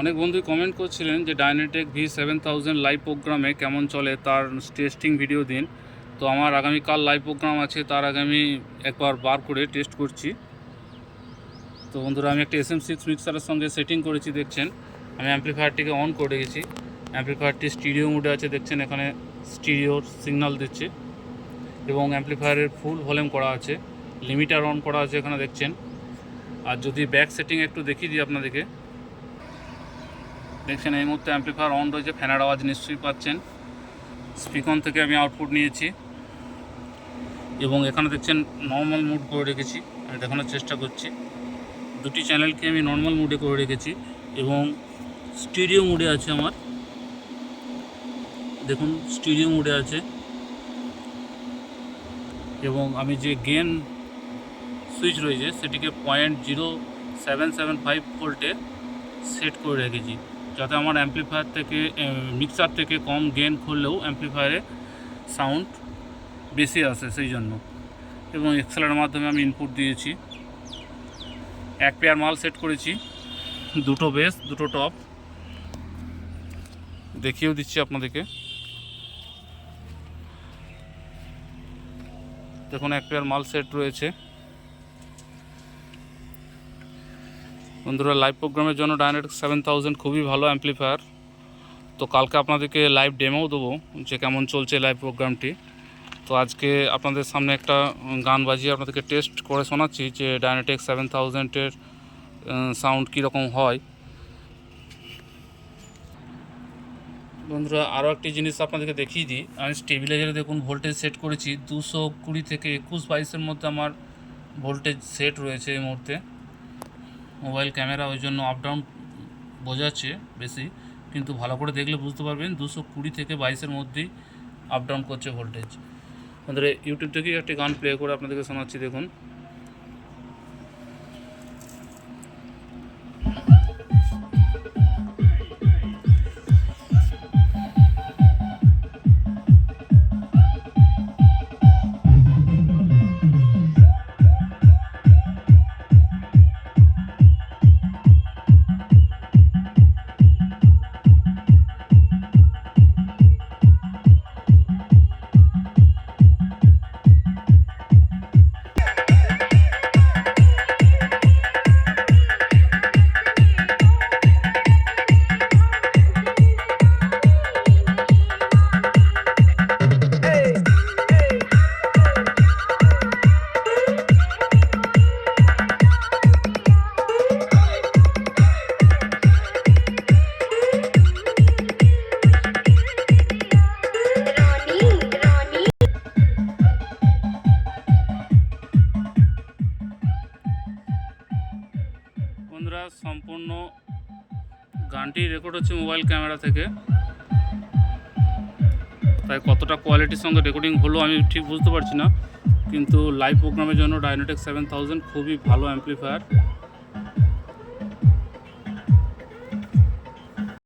অনেক বন্ধুই কমেন্ট করছিলেন যে Dynatech V seven thousand live প্রোগ্রামে কেমন চলে তার টেস্টিং ভিডিও দিন। তো আমার আগামীকাল লাইভ প্রোগ্রাম আছে, তার আগে আমি একবার বার করে টেস্ট করছি। তো বন্ধুরা, আমি একটা এস এম সিক্স মিক্সারের সঙ্গে সেটিং করেছি, দেখছেন। আমি অ্যাম্প্লিফায়ারটিকে অন করে গেছি অ্যাম্প্লিফায়ারটি স্টিরিও মোডে আছে, দেখছেন, এখানে স্টিরিওর সিগন্যাল দিচ্ছে। এবং অ্যাম্প্লিফায়ারের ফুল ভলিউম করা আছে লিমিটার অন করা আছে এখানে, দেখছেন। আর যদি ব্যাক সেটিং একটু দেখিয়ে দিই আপনাদেরকে। দেখছেন, এই মুহূর্তে অ্যাম্প্লিফায়ার অন রয়েছে, ফ্যানের আওয়াজ নিশ্চয়ই পাচ্ছেন। স্পিকন থেকে আমি আউটপুট নিয়েছি। এবং এখানে দেখছেন নর্মাল মুড করে রেখেছি, আমি দেখানোর চেষ্টা করছি। দুটি চ্যানেলকে আমি নর্মাল মুডে করে রেখেছি, এবং স্টিরিও মুডে আছে আমার। দেখুন স্টিরিও মুডে আছে। এবং আমি যে গেন সুইচ রয়েছে, সেটিকে point zero seven seven five ভোল্টে সেট করে রেখেছি। যাতে আমার অ্যাম্প্লিফায়ার থেকে মিক্সার থেকে কম গেন করলেও অ্যাম্প্লিফায়ারে সাউন্ড বেশি আসে সেই জন্য। এবং এক্সেলের মাধ্যমে আমি ইনপুট দিয়েছি। এক পেয়ার মাল সেট করেছি। দুটো বেস দুটো টপ দেখিয়েও দিচ্ছি আপনাদেরকে। দেখুন, এক পেয়ার মাল সেট রয়েছে। বন্ধুরা লাইভ প্রোগ্রামের জন্য ডাইনেট সেভেন থাউজেন্ড খুবই ভালো অ্যাম্প্লিফায়ার তো কালকে আপনাদেরকে লাইভ ডেমোও দেবো যে কেমন চলছে লাইভ প্রোগ্রামটি তো আজকে আপনাদের সামনে একটা গান বাজিয়ে আপনাদেরকে টেস্ট করে শোনাচ্ছি যে ডাইনেটেক সেভেন থাউজেন্ডের সাউন্ড কীরকম হয়। বন্ধুরা আরও একটি জিনিস আপনাদেরকে দেখিয়ে দিই। আমি স্টেবিলাইজারে দেখুন ভোল্টেজ সেট করেছি। দুশো কুড়ি থেকে একুশ বাইশের মধ্যে আমার ভোল্টেজ সেট রয়েছে এই মুহূর্তে। মোবাইল ক্যামেরা ওই জন্য আপ ডাউন বোঝাচ্ছে বেশি, কিন্তু ভালো করে দেখলে বুঝতে পারবেন দুশো কুড়ি থেকে বাইশের মধ্যেই আপ ডাউন করছে ভোল্টেজ আমাদের ইউটিউব থেকেই একটি গান প্লে করে আপনাদেরকে শোনাচ্ছি, দেখুন। বন্ধুরা, সম্পূর্ণ গানটি রেকর্ড হচ্ছে মোবাইল ক্যামেরা থেকে। তাই কতটা কোয়ালিটির সঙ্গে রেকর্ডিং হলো আমি ঠিক বুঝতে পারছি না। কিন্তু লাইভ প্রোগ্রামের জন্য ডাইনোটেক সেভেন থাউজেন্ড খুবই ভালো অ্যাম্প্লিফায়ার